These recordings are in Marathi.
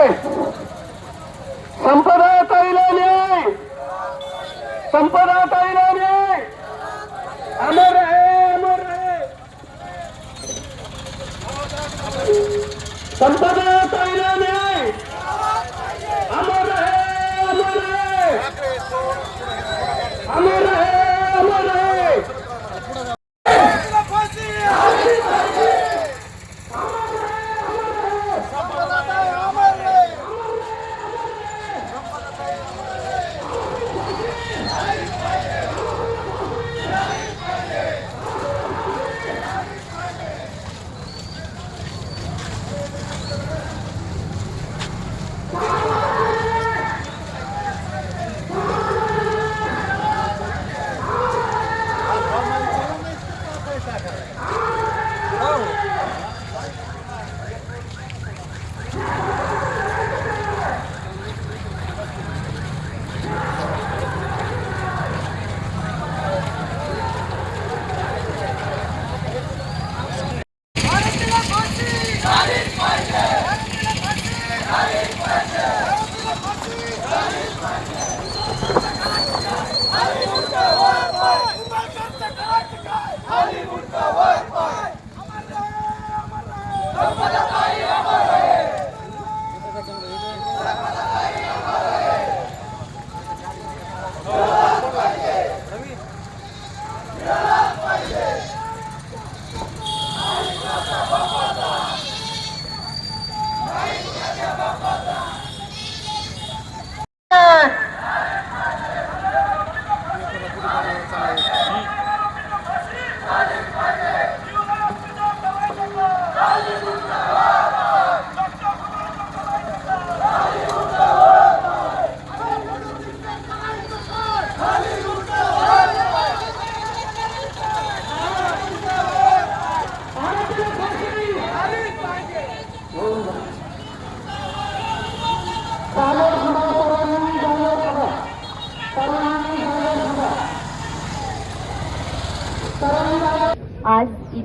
आहे संपदा ताईला न्याय. संपदा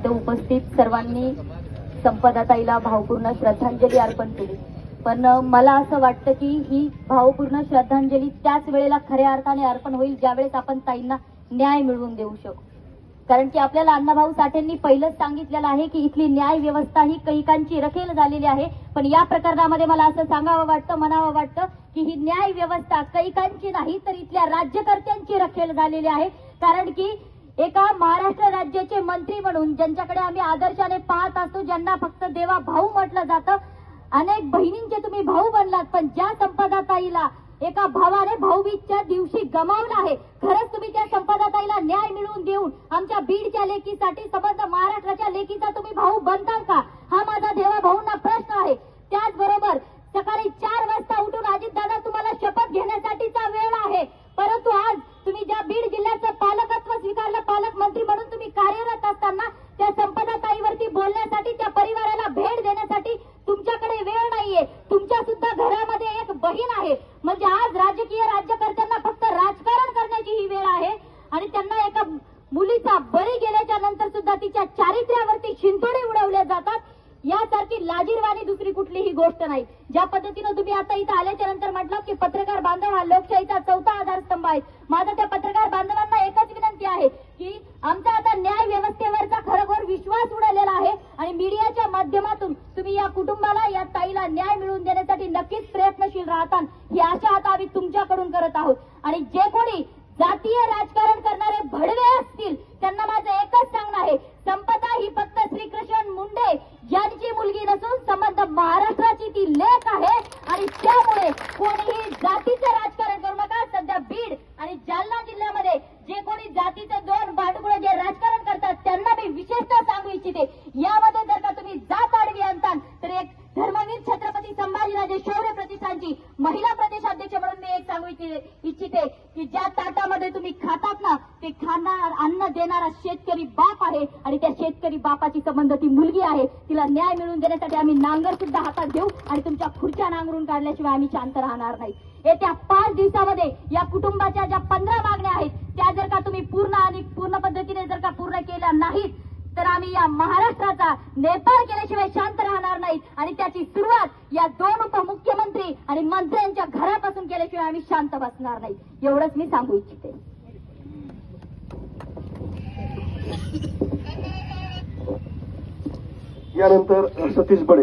इथं उपस्थित सर्वांनी संपदाताईला भावपूर्ण श्रद्धांजली अर्पण केली. पण मला असं वाटतं की ही भावपूर्ण श्रद्धांजली त्याच वेळेला खऱ्या अर्थाने अर्पण होईल ज्यावेळेस आपण ताईंना न्याय मिळवून देऊ शकू. कारण की आपल्याला अण्णाभाऊ साठेंनी पहिलंच सांगितलेलं आहे की इथली न्याय व्यवस्था ही कैकांची रखेल झालेली आहे. पण या प्रकरणामध्ये मला असं सांगावं वाटतं म्हणावं वाटतं की ही न्याय व्यवस्था कैकांची नाही तर इथल्या राज्यकर्त्यांची रखेल झालेली आहे. कारण की एका महाराष्ट्र राज्याचे मंत्री म्हणून ज्यांच्याकडे आम्ही आदर्शाने पाहत असतो ज्यांना फक्त देवा भाऊ म्हटलं जातं अनेक बहिणींचे तुम्ही भाऊ बनलात पण ज्या संपदाताईला एका भावाने भाऊबीजच्या दिवशी गमावलं आहे खरंच तुम्ही त्या संपदाताईला न्याय मिळवून देऊन आमच्या बीडच्या लेकीसाठी समस्त महाराष्ट्राच्या लेकीचा तुम्ही भाऊ बनताल का? हा माझा देवा भाऊंना प्रश्न आहे. त्याचबरोबर सकाळी चार आणि एका मुलीचा बळी गेल्याच्यानंतर सुद्धा तिच्या चारित्र्यावरती शिंतोडे उडवल्या जातात. यासारखी लाजीरवाणी दुसरी कुठलीही गोष्ट नाही. ज्या पद्धतीनं तुम्ही आता इथं आल्याच्यानंतर म्हटलं की पत्रकार बांधव हा लोकशाहीचा चौथा आधारस्तंभ आहे. माझा त्या पत्रकार बांधवांना एकच विनंती आहे की आमचा आता न्याय व्यवस्थेवरचा खरोखर विश्वास उडालेला आहे आणि मीडियाच्या माध्यमातून तुम्ही या कुटुंबाला या ताईला न्याय मिळवून देण्यासाठी नक्कीच प्रयत्नशील राहता ही आशा आता आम्ही तुमच्याकडून करत आहोत. आणि जे कोणी जातीय राजकारण करणारे भडवे असतील त्यांना माझं एकच सांगणं आहे संपदा ही फक्त श्रीकृष्ण मुंडे यांची मुलगी नसून संबंध महाराष्ट्राची ती लेख आहे आणि त्यामुळे कोणीही जातीचं राजकारण करू नका. सध्या बीड आणि जालना जिल्ह्यामध्ये जे कोणी जातीचं दोन भांडकुळ जे राजकारण करतात त्यांना मी विशेषतः सांगू इच्छिते. यामध्ये जर का तुम्ही जात आडवी आणताल तर एक धर्मवीर छत्रपती संभाजीराजे शौर्य प्रतिष्ठानची महिला प्रदेशाध्यक्ष म्हणून मी एक सांगू इच्छिते की ज्या ताटामध्ये तुम्ही खातात ना ते खाणार अन्न देणारा शेतकरी बाप आहे आणि त्या शेतकरी बापाची संबंध ती मुलगी आहे तिला न्याय मिळवून देण्यासाठी आम्ही नांगर सुद्धा हातात घेऊ आणि तुमच्या खुर्च्या नांगरून काढल्याशिवाय आम्ही शांत राहणार नाही. येत्या पाच दिवसामध्ये या कुटुंबाच्या ज्या पंधरा मागण्या आहेत त्या जर का तुम्ही पूर्ण आणि पूर्ण पद्धतीने जर का पूर्ण केल्या नाहीत तर आम्ही या महाराष्ट्राचा नेपाळ केल्याशिवाय शांत राहणार नाहीत. आणि त्याची सुरुवात या दोन उपमुख्यमंत्री आणि मंत्र्यांच्या घरापासून केल्याशिवाय आम्ही शांत बसणार नाही. एवढंच मी सांगू इच्छिते. त्यानंतर सतीश बडे